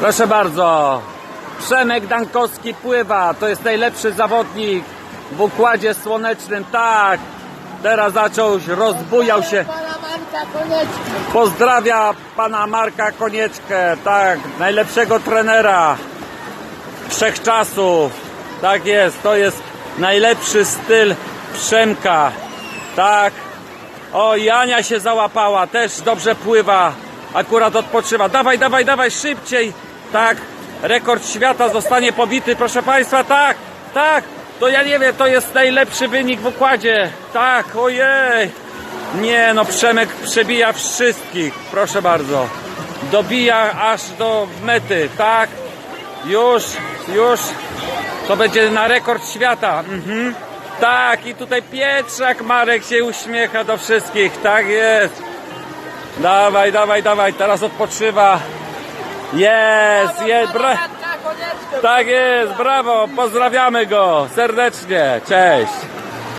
Proszę bardzo. Przemek Dankowski pływa. To jest najlepszy zawodnik w układzie słonecznym. Tak. Teraz zaczął, rozbujał się. Pozdrawia pana Marka Konieczkę. Tak. Najlepszego trenera wszechczasów. Tak jest. To jest najlepszy styl Przemka. Tak. O, Jania się załapała. Też dobrze pływa. Akurat odpoczywa. Dawaj, dawaj, dawaj, szybciej. Tak. Rekord świata zostanie pobity, proszę państwa. Tak, tak. To ja nie wiem, to jest najlepszy wynik w układzie. Tak, ojej. Nie, no Przemek przebija wszystkich. Proszę bardzo. Dobija aż do mety. Tak. Już, już. To będzie na rekord świata. Mhm. Tak, i tutaj Pietrzak Marek się uśmiecha do wszystkich. Tak jest. Dawaj, dawaj, dawaj. Teraz odpoczywa. Jest, jest. Bra- Marka Konieczkę. tak jest, brawo. Pozdrawiamy go serdecznie. Cześć.